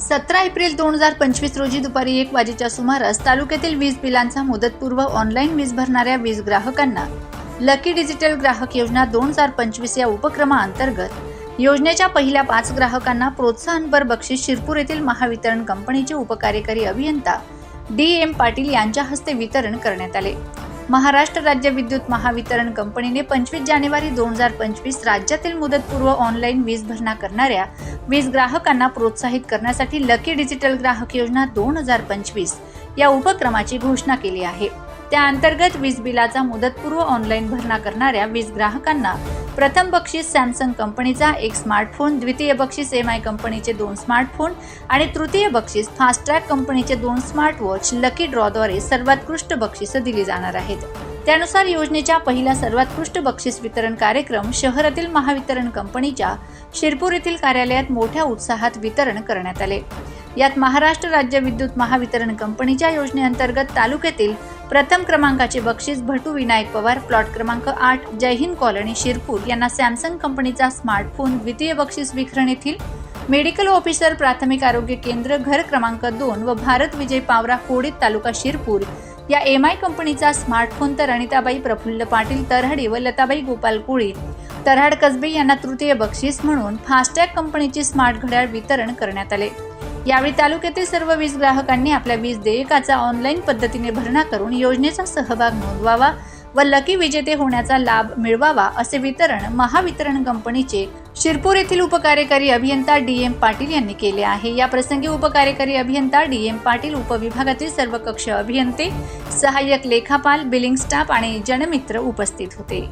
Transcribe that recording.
सतरा एप्रिल दोन हजार पंचवीस रोजी दुपारी एक वाजेच्या सुमारास तालुक्यातील वीज बिलांचा मुदतपूर्व ऑनलाईन वीज भरणाऱ्या वीज ग्राहकांना लकी डिजिटल ग्राहक योजना दोन हजार पंचवीस या उपक्रमाअंतर्गत योजनेच्या पहिल्या पाच ग्राहकांना प्रोत्साहनपर बक्षीस शिरपूर येथील महावितरण कंपनीचे उपकार्यकारी अभियंता डी एम पाटील यांच्या हस्ते वितरण करण्यात आले. महाराष्ट्र राज्य विद्युत महावितरण कंपनीने पंचवीस जानेवारी दोन हजार पंचवीस राज्यातील मुदतपूर्व ऑनलाईन वीज भरणा करणाऱ्या वीज ग्राहकांना प्रोत्साहित करण्यासाठी लकी डिजिटल ग्राहक योजना दोन हजार पंचवीस या उपक्रमाची घोषणा केली आहे. त्या अंतर्गत वीज बिलाचा मुदतपूर्व ऑनलाईन भरणा करणाऱ्या वीज ग्राहकांना प्रथम बक्षीस सॅमसंग कंपनीचा एक स्मार्टफोन द्वितीय बक्षीस एम आय कंपनीचे दोन स्मार्टफोन आणि तृतीय बक्षीस फास्ट्रॅग कंपनीचे दोन स्मार्टवॉच लकी ड्रॉद्वारे सर्वोत्कृष्ट बक्षिसं दिली जाणार आहेत. त्यानुसार योजनेच्या पहिला सर्वोत्कृष्ट बक्षीस वितरण कार्यक्रम शहरातील महावितरण कंपनीच्या शिरपूर येथील कार्यालयात मोठ्या उत्साहात वितरण करण्यात आले. यात महाराष्ट्र राज्य विद्युत महावितरण कंपनीच्या योजनेअंतर्गत तालुक्यातील प्रथम क्रमांकाचे बक्षीस भटू विनायक पवार प्लॉट क्रमांक आठ जयहिंद कॉलनी शिरपूर. यांना सॅमसंग कंपनीचा स्मार्टफोन द्वितीय बक्षीस विखरण येथील मेडिकल ऑफिसर प्राथमिक आरोग्य केंद्र घर क्रमांक दोन व भारत विजय पावरा कोडीत तालुका शिरपूर. या एम आय कंपनीचा स्मार्टफोन तर अनिताबाई प्रफुल्ल पाटील तरहडे व लताबाई गोपाल कुळी. तरहाड कसबे यांना तृतीय बक्षीस म्हणून फास्टॅग कंपनीची स्मार्ट घड्याळ वितरण करण्यात आले. यावेळी तालुक्यातील सर्व वीज ग्राहकांनी आपल्या वीज देयकाचा ऑनलाईन पद्धतीने भरणा करून योजनेचा सहभाग नोंदवावा व लकी विजेते होण्याचा लाभ मिळवावा असे वितरण महावितरण कंपनीचे शिरपूर येथील उपकार्यकारी अभियंता डी एम पाटील यांनी केले आहे. या प्रसंगी उपकार्यकारी अभियंता डी एम पाटील उपविभागातील सर्व कक्ष अभियंते सहाय्यक लेखापाल बिलिंग स्टाफ आणि जनमित्र उपस्थित होते.